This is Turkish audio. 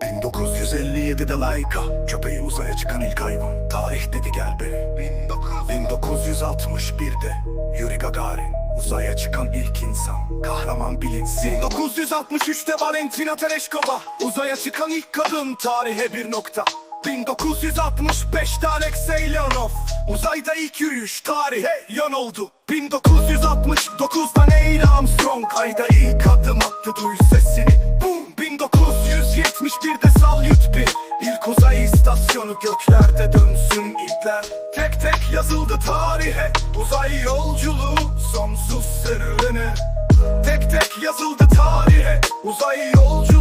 1957'de Laika Köpeği uzaya çıkan ilk hayvan. Tarih dedi gel beni 1961'de Yuri Gagarin Uzaya çıkan ilk insan. Kahraman bilinsin 1963'te Valentina Tereshkova Uzaya çıkan ilk kadın. Tarihe bir nokta. 1965'te Alexey Leonov Uzayda ilk yürüyüş tarihe yan oldu. 1969'da Neil Armstrong Ayda ilk adım attı duy sesini. Boom 1971'de sal yut bir İlk uzay istasyonu göklerde dönsün ipler. Tek tek yazıldı tarihe Uzay yolculuğu sonsuz sırrını Tek tek yazıldı tarihe Uzay yolculuğu